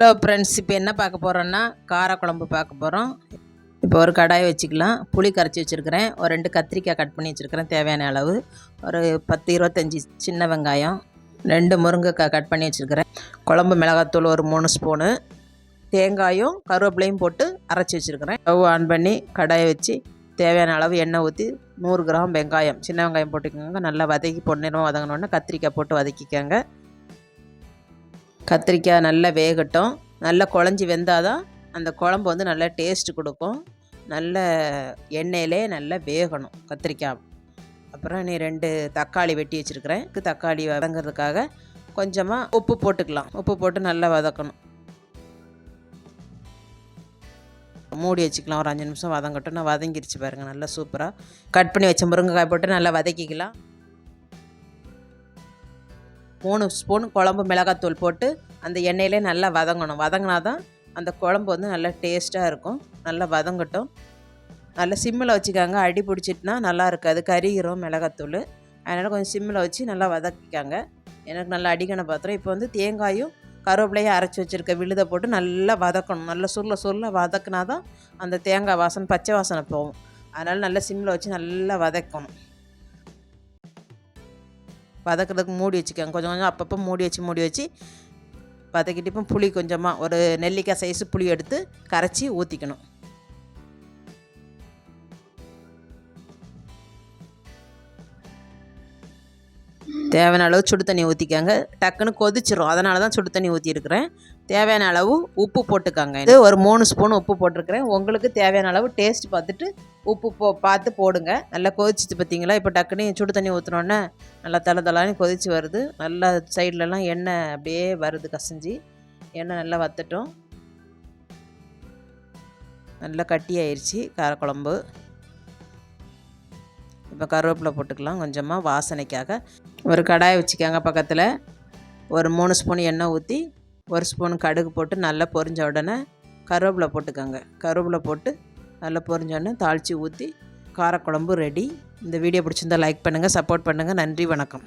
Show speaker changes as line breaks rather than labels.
Hello friends இப்போ என்ன பார்க்க போகிறோன்னா காரக்குழம்பு பார்க்க போகிறோம் இப்போ ஒரு கடாய் வச்சுக்கலாம். புளி கரைச்சி வச்சுருக்கிறேன். ஒரு ரெண்டு கத்திரிக்காய் கட் பண்ணி வச்சுருக்கிறேன் தேவையான அளவு. ஒரு பத்து இருபத்தஞ்சி சின்ன வெங்காயம். ரெண்டு முருங்கைக்காய் கட் பண்ணி வச்சுருக்கிறேன். குழம்பு மிளகாத்தூள் ஒரு மூணு ஸ்பூனு. தேங்காயும் கருவேப்பிலையும் போட்டு அரைச்சி வச்சுருக்கிறேன். ஸ்டவ் ஆன் பண்ணி கடாயை வச்சு தேவையான அளவு எண்ணெய் ஊற்றி நூறு கிராம் வெங்காயம். சின்ன வெங்காயம் போட்டுக்கோங்க. நல்லா வதக்கி பொன்னிறமாக வதங்கினோடனே கத்திரிக்காய் போட்டு வதக்கிக்கோங்க. கத்திரிக்காய் நல்லா வேகட்டும். நல்லா குழஞ்சி வெந்தால் தான் அந்த குழம்பு வந்து நல்லா டேஸ்ட்டு கொடுக்கும். நல்ல எண்ணெயிலே நல்லா வேகணும் கத்திரிக்காய். அப்புறம் நீ ரெண்டு தக்காளி வெட்டி வச்சுருக்கிறேன். தக்காளி வதங்கிறதுக்காக கொஞ்சமாக உப்பு போட்டுக்கலாம். உப்பு போட்டு நல்லா வதக்கணும். மூடி வச்சுக்கலாம். ஒரு அஞ்சு நிமிஷம் வதங்கட்டும். நான் வதங்கிருச்சு பாருங்கள் நல்லா சூப்பராக கட் பண்ணி வச்ச முருங்கைக்காய் போட்டு நல்லா வதக்கிக்கலாம். மூணு ஸ்பூன் குழம்பு மிளகாத்தூள் போட்டு அந்த எண்ணெயிலே நல்லா வதங்கணும். வதங்கினா தான் அந்த குழம்பு வந்து நல்லா டேஸ்ட்டாக இருக்கும். நல்லா வதங்கட்டும். நல்லா சிம்மில் வச்சுக்காங்க. அடி பிடிச்சிட்டுனா நல்லா இருக்காது. கறிகிறோம் மிளகாத்தூள். அதனால் கொஞ்சம் சிம்மில் வச்சு நல்லா வதக்கிக்காங்க. எனக்கு நல்லா அடிக்கணும் பாத்திரம். இப்போ வந்து தேங்காயும் கருவேப்பிலையும் அரைச்சி வச்சுருக்க விழுதை போட்டு நல்லா வதக்கணும். நல்லா சுருள சுருள வதக்குனா தான் அந்த தேங்காய் வாசனை பச்சை வாசனை போகும். அதனால் நல்லா சிம்மில் வச்சு நல்லா வதக்கணும். வதக்கிறதுக்கு மூடி வச்சுக்கோங்க. கொஞ்சம் கொஞ்சம் அப்பப்போ மூடி வச்சு மூடி வச்சு வதக்கிட்டு இப்போ புளி கொஞ்சமாக ஒரு நெல்லிக்காய் சைஸு புளி எடுத்து கரைச்சி ஊற்றிக்கணும் தேவையான அளவு சுடு தண்ணி ஊற்றிக்கங்க டக்குன்னு கொதிச்சிரும். அதனால தான் சுடு தண்ணி ஊற்றிருக்கிறேன் தேவையான அளவு உப்பு போட்டுக்கோங்க. இது ஒரு மூணு ஸ்பூன் உப்பு போட்டிருக்கிறேன். உங்களுக்கு தேவையான அளவு டேஸ்ட் பார்த்துட்டு உப்பு போ பார்த்து போடுங்க. நல்லா கொதிச்சிச்சு பார்த்தீங்களா? இப்போ டக்குன்னு சுடு தண்ணி ஊற்றினோன்னே நல்லா தலை தலான்னு கொதிச்சு வருது. நல்லா சைட்லலாம் எண்ணெய் அப்படியே வருது கசஞ்சி. எண்ணெய் நல்லா வத்தட்டும். நல்லா கட்டி ஆயிடுச்சு காரக்குழம்பு. இப்போ கருவேப்பிலை போட்டுக்கலாம். கொஞ்சமாக வாசனைக்காக. ஒரு கடாயை வச்சுக்கோங்க பக்கத்தில். ஒரு மூணு ஸ்பூன் எண்ணெய் ஊற்றி ஒரு ஸ்பூன் கடுகு போட்டு நல்லா பொரிஞ்ச உடனே கருவேப்பிலை போட்டுக்கோங்க. கருவேப்பிலை போட்டு நல்லா பொரிஞ்ச உடனே தாளித்து ஊற்றி காரக்குழம்பு ரெடி இந்த வீடியோ பிடிச்சிருந்தா லைக் பண்ணுங்கள் சப்போர்ட் பண்ணுங்கள் நன்றி வணக்கம்.